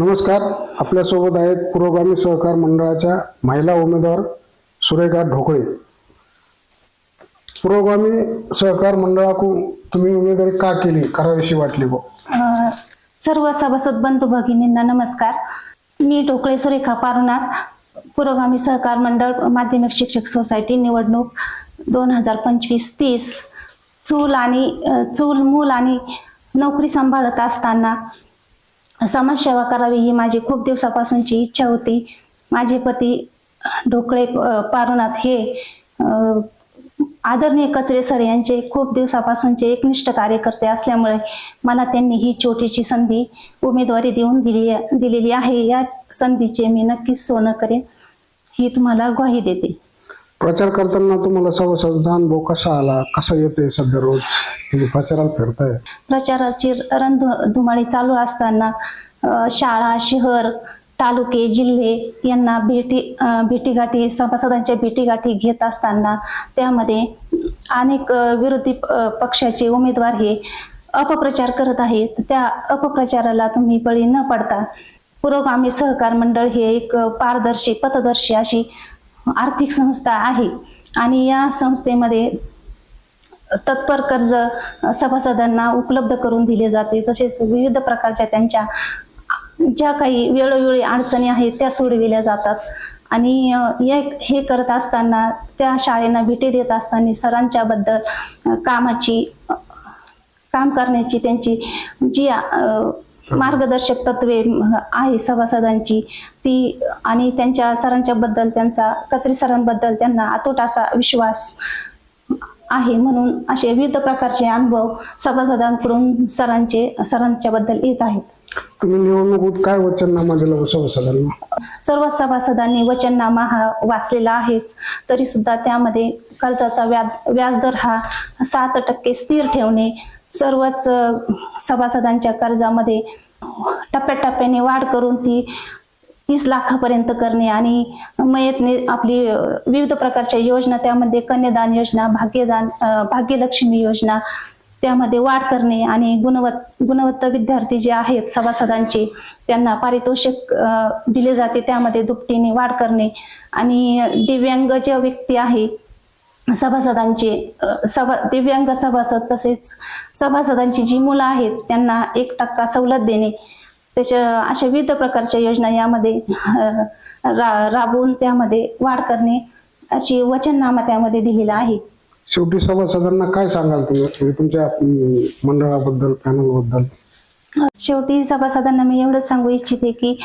नमस्कार. आपल्यासोबत आहेत पुरोगामी सहकार मंडळाच्या महिला उमेदवार सुरेखा ढोकळे. पुरोगामी सहकार मंडळाकडून तुम्ही उमेदवारी का केली? करावीशी वाटली बो सर्व सभासद बंधू भगिनींना नमस्कार. मी ढोकळे सुरेखा पारुनाथ पुरोगामी सहकार मंडळ माध्यमिक शिक्षक सोसायटी निवडणूक दोन हजार पंचवीस तीस. चूल आणि चूल मूल आणि नोकरी सांभाळत असताना समाजसेवा करावी ही माझी खूप दिवसापासूनची इच्छा होती. माझे पती ढोकळे पारुनाथ हे आदरणीय कचरे सर यांचे खूप दिवसापासूनचे एकनिष्ठ कार्यकर्ते असल्यामुळे मला त्यांनी ही छोटीशी संधी उमेदवारी देऊन दिली दिलेली आहे. या संधीचे मी नक्कीच सोनं करेन ही तुम्हाला ग्वाही देते. प्रचार करताना तुम्हाला सभासदांचा अनुभव कसा आला? कसा येते सध्या रोज? तुम्ही प्रचाराला फिरताय. प्रचाराची रणधुमाळी चालू असताना अ, शाळा शहर तालुके जिल्हे यांना भेटी अ, भेटीगाठी सभासदांच्या भेटीगाठी घेत असताना त्यामध्ये अनेक अ, विरोधी अ, पक्षाचे उमेदवार हे अपप्रचार करत आहेत. त्या अपप्रचाराला तुम्ही बळी न पडता पुरोगामी सहकार मंडळ हे एक पारदर्शी पथदर्शी अशी आर्थिक संस्था आहे. आणि या संस्थेमध्ये तत्पर कर्ज सभासदांना उपलब्ध करून दिले जाते. तसेच विविध प्रकारच्या त्यांच्या ज्या काही वेळोवेळी अडचणी आहेत त्या सोडविल्या जातात. आणि हे करत असताना त्या शाळेना भेटी देत असताना सरांच्या बद्दल कामाची काम करण्याची त्यांची जी मार्गदर्शक तत्वे आहे सभासदांची. ती आणि त्यांच्या सरांच्या बद्दल त्यांचा कचरे सरांबद्दल त्यांना अतूट असा विश्वास आहे म्हणून असे विविध प्रकारचे अनुभव सभासदांकडून सरांचे सरांच्या बद्दल येत आहेत. तुम्ही निवडणुकीत काय वचननामा दिला हो सभासदांना? सर्व सभासदांनी वचननामा हा वाचलेला आहेच. तरी सुद्धा त्यामध्ये कर्जाचा व्याज व्याजदर हा सात टक्के स्थिर ठेवणे सर्वच सभासदांच्या कर्जामध्ये टप्प्याटप्प्याने वाढ करून ती तीस लाखापर्यंत करणे आणि मयतने आपली विविध प्रकारच्या योजना त्यामध्ये कन्यादान योजना भाग्यदान भाग्यलक्ष्मी योजना त्यामध्ये वाढ करणे आणि गुणवत् गुणवत्ता विद्यार्थी जे आहेत सभासदांचे त्यांना पारितोषिक दिले जाते. त्यामध्ये दुपटीने वाढ करणे आणि दिव्यांग ज्या व्यक्ती आहे सभासदांचे सभा दिव्यांग सभासद तसेच सभासदांची जी मुलं आहेत त्यांना एक टक्का सवलत देणे त्याच्या अशा विविध प्रकारच्या योजना यामध्ये रा राबवून त्यामध्ये वाढ करणे अशी वचननामा त्यामध्ये दिलेला आहे. शेवटी सभासदांना काय सांगाल तुम्ही? म्हणजे तुमच्या मंडळाबद्दल पॅनलबद्दल शेवटी सभासदांना मी एवढंच सांगू इच्छिते की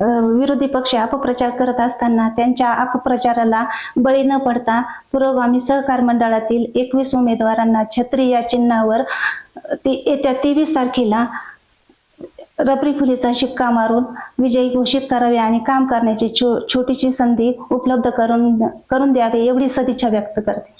विरोधी पक्ष अपप्रचार करत असताना त्यांच्या अपप्रचाराला बळी न पडता पुरोगामी सहकार मंडळातील एकवीस उमेदवारांना छत्री या चिन्हावर ती येत्या तेवीस तारखेला रबरी फुलीचा शिक्का मारून विजयी घोषित करावे आणि काम करण्याची छो छोटीशी संधी उपलब्ध करून करून द्यावे एवढी सदिच्छा व्यक्त करते.